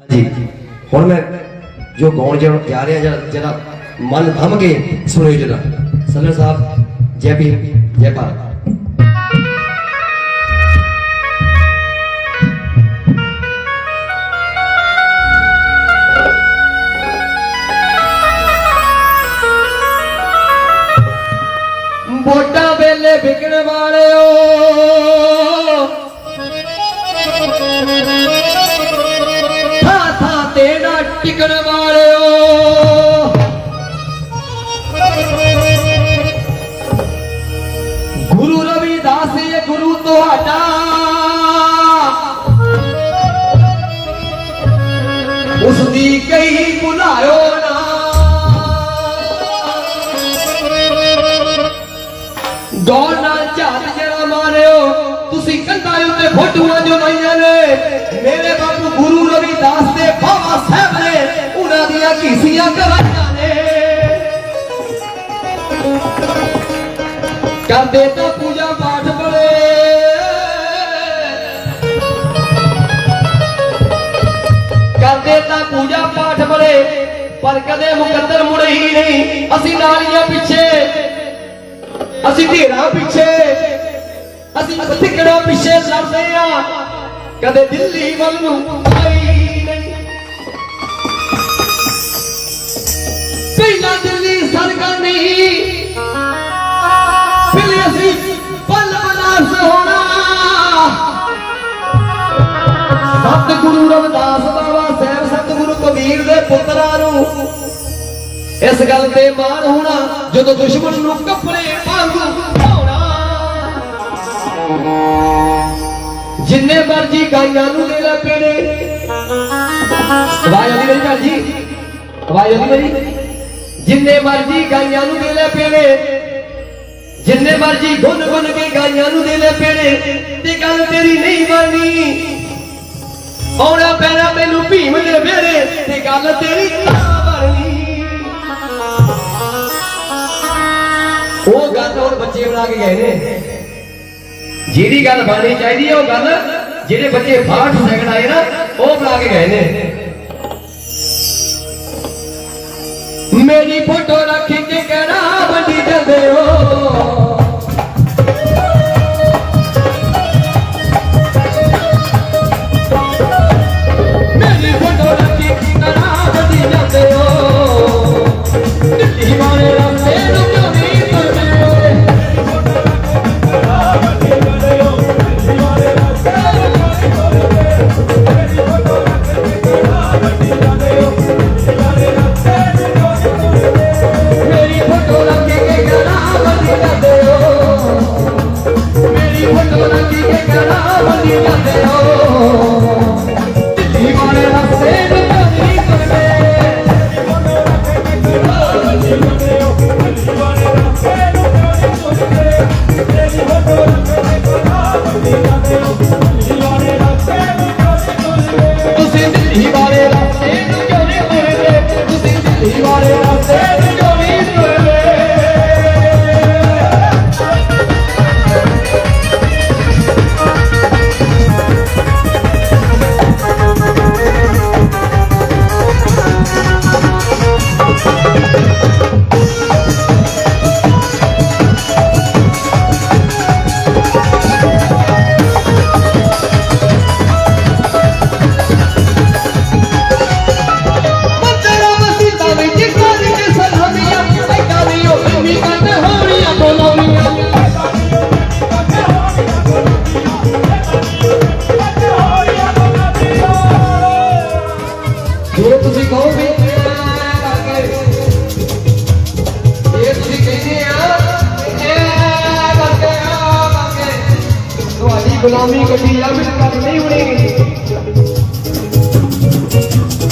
ਹਾਂਜੀ। ਹੁਣ ਮੈਂ ਜੋ ਗਾਉਣ ਜਾ ਜਾ ਰਿਹਾ ਜਿਹੜਾ ਮਨ ਥੰਮ ਕੇ ਸੁਣੋ ਜਰਾ ਸੱਲਰ ਸਾਹਿਬ, ਜੈ ਭੀਮ, ਜੈ ਭਾਰਤ। ਵੋਟਾਂ ਵੇਲੇ ਵਿਕਣ ਵਾਲਿਓ ਭੁਲਾਇਓ ਨਾ। ਦੌੜ ਨਾਲ ਝਾਤ ਜਿਹੜਾ ਮਾਰਿਓ। ਤੁਸੀਂ ਕੰਧਾਂ ਉੱਤੇ ਫੋਟੋਆਂ ਜੋ ਲਾਈਆਂ ਨੇ, ਮੇਰੇ ਬਾਪੂ ਗੁਰੂ ਰਵਿਦਾਸ ਦੇ ਬਾਬਾ ਸਾਹਿਬ ਨੇ, ਉਹਨਾਂ ਦੀਆਂ ਕੀਸੀਆਂ ਕਰਾਈਆਂ ਨੇ। ਕਰਦੇ ਤਾਂ ਪਰ ਕਦੇ ਮੁਕੱਦਰ ਮੁੜੇ ਹੀ ਨਹੀਂ। ਅਸੀਂ ਨਾਲੀਆਂ ਪਿੱਛੇ। ਅਸੀਂ ਢੇਰਾਂ ਪਿੱਛੇ। ਅਸੀਂ ਸਿੱਕੜਾਂ ਪਿੱਛੇ ਲੜਦੇ ਆ। ਕਦੇ ਦਿੱਲੀ ਵੱਲ ਨੂੰ ਆਈ ਨਹੀਂ। ਪਹਿਲਾਂ ਦਿੱਲੀ ਸੜਕਾਂ ਨਹੀਂ। ਅਸੀਂ ਪਲ ਹੋਣਾ। ਸਤਿਗੁਰੂ ਰਵਿਦਾਸ ਬਾਬਾ ਸਾਹਿਬ, ਸਤਿਗੁਰੂ ਕਬੀਰ ਦੇ ਪੁੱਤਰਾਂ ਨੂੰ ਇਸ ਗੱਲ ਤੇ ਮਾਣ ਹੋਣਾ, ਜਦੋਂ ਦੁਸ਼ਮਣ ਨੂੰ ਕੱਪੜੇ ਵਾਂਗੂ ਧੋਣਾ। ਜਿੰਨੇ ਮਰਜ਼ੀ ਗਾਈਆਂ ਨੂੰ ਦੇ ਲੈ ਪੇੜੇ ਆਵਾਜ਼ ਆਉਂਦੀ ਮੇਰੀ ਭੈਣ ਜੀ? ਆਵਾਜ਼ ਆਉਂਦੀ ਮੇਰੀ? ਜਿੰਨੇ ਮਰਜ਼ੀ ਗਾਈਆਂ ਨੂੰ ਦੇ ਲੈ ਪੇੜੇ ਜਿੰਨੇ ਮਰਜ਼ੀ ਗੁੰਨ ਗੁੰਨ ਕੇ ਗਾਈਆਂ ਨੂੰ ਦੇ ਲੈ ਪੇੜੇ ਤੇ ਗੱਲ ਤੇਰੀ ਨਹੀਂ ਬਣਨੀ। ਆਉਣਾ ਪੈਣਾ ਤੈਨੂੰ ਭੀਮ ਦੇ ਵੇੜੇ ਤੇ, ਗੱਲ ਤੇਰੀ ਹੁਣ ਕੇ ਗਏ ਨੇ। ਜਿਹੜੀ ਗੱਲ ਬਣਨੀ ਚਾਹੀਦੀ ਹੈ, ਉਹ ਗੱਲ ਜਿਹੜੇ ਬੱਚੇ 62 ਸੈਕਿੰਡ ਆਏ ਨਾ, ਉਹ ਬਣਾ ਕੇ ਗਏ ਨੇ। ਮੇਰੀ ਫੋਟੋ ਰੱਖ ਕੇ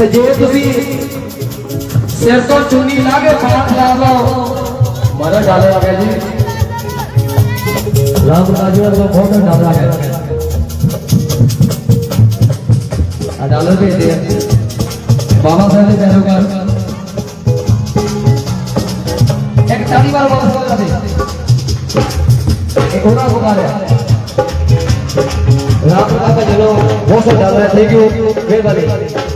ਤੇ ਜੇ ਤੁਸੀਂ ਸਿਰ ਤੋਂ ਚੁੰਨੀ ਲਾ ਕੇ ਪਾਠ ਲਾ ਲਓ ਮਾਰਾ ਡਾਲੇ ਆ ਗਿਆ ਜੀ ਰਾਮ ਰਾਜੂ ਦਾ ਬਹੁਤ ਡਾਲਾ ਆ ਗਿਆ ਆ ਡਾਲਰ ਭੇਜਦੇ ਆ ਬਾਬਾ ਸਾਹਿਬ ਦੇ ਪੈਰੋਕਾਰ ਇੱਕ ਤਾਲੀ ਵਾਰ ਬਾਬਾ ਸਾਹਿਬ ਦਾ ਦੇ ਇੱਕ ਉਹਨਾਂ ਕੋ ਰਿਹਾ ਰਾਮ ਰਾਜੂ ਦਾ ਚਲੋ ਬਹੁਤ ਡਾਲਾ ਥੈਂਕ ਯੂ ਮਿਹਰਬਾਨੀ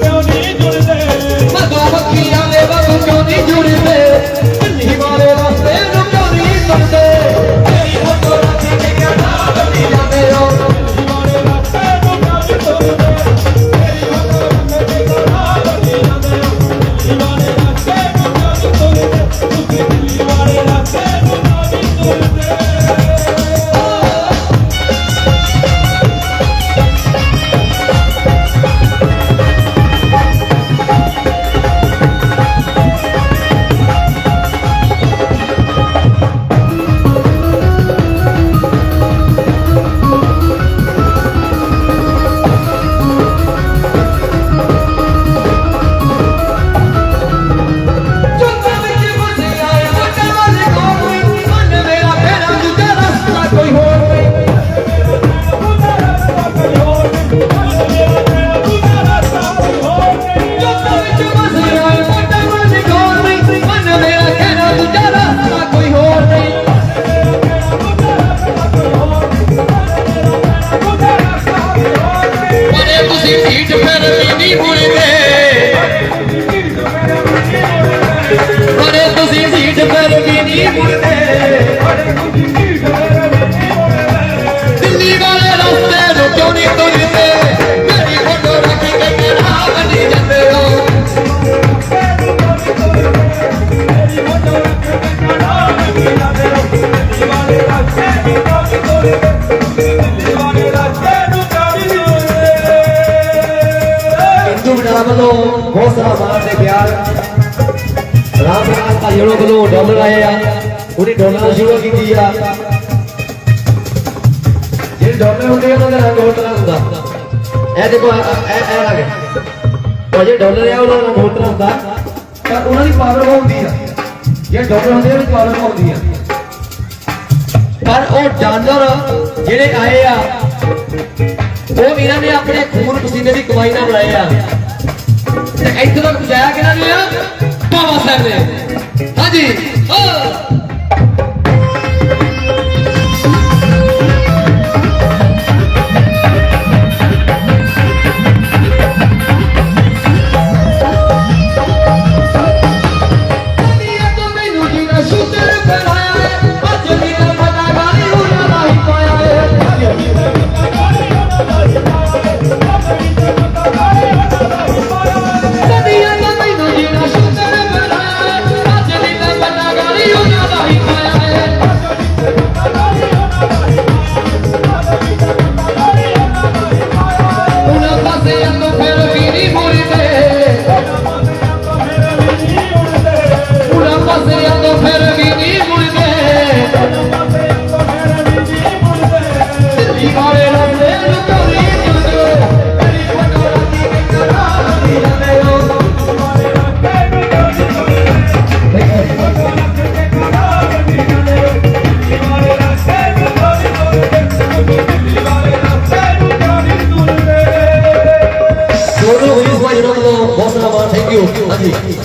Don't need to ટીમના બદલો ઘોસરા મારને પ્યાર રામ રામ કા યેળો બદલો ડોલર આયા ઉડી ડોલર શીરો કીધી આ જે ડોલર ਹੁੰਦੇ ਉਹਨਾਂ ਦਾ ਰੰਗ ਹੋਟਲਾ ਹੁੰਦਾ। ਇਹ ਦੇਖੋ, ਇਹ ਇਹ ਲੱਗੇ ਉਹ ਜੇ ਡੋਲਰ ਆ ਉਹਨਾਂ ਦਾ ਹੋਟਲਾ ਹੁੰਦਾ। ਪਰ ਉਹਨਾਂ ਦੀ ਪਾਵਰ ਹੁੰਦੀ ਆ। ਜੇ ਡੋਲਰ ਹੁੰਦੇ ਉਹਨਾਂ ਦੀ ਪਾਵਰ ਹੁੰਦੀ ਆ। ਪਰ ਉਹ ਜਾਨਵਰ ਜਿਹੜੇ ਆਏ ਆ, ਉਹ ਵੀਰਾਂ ਨੇ ਆਪਣੇ ਖੂਨ ਪਸੀਨੇ ਦੀ ਕਮਾਈ ਨਾਲ ਬਣਾਏ ਆ। ਤੇ ਇੱਥੇ ਤੱਕ ਪਹੁੰਚਾਇਆ ਕਿਹਨਾਂ ਨੇ? ਆ ਬਾਬਾ ਸਾਹਿਬ ਨੇ। ਹਾਂਜੀ ਓ 지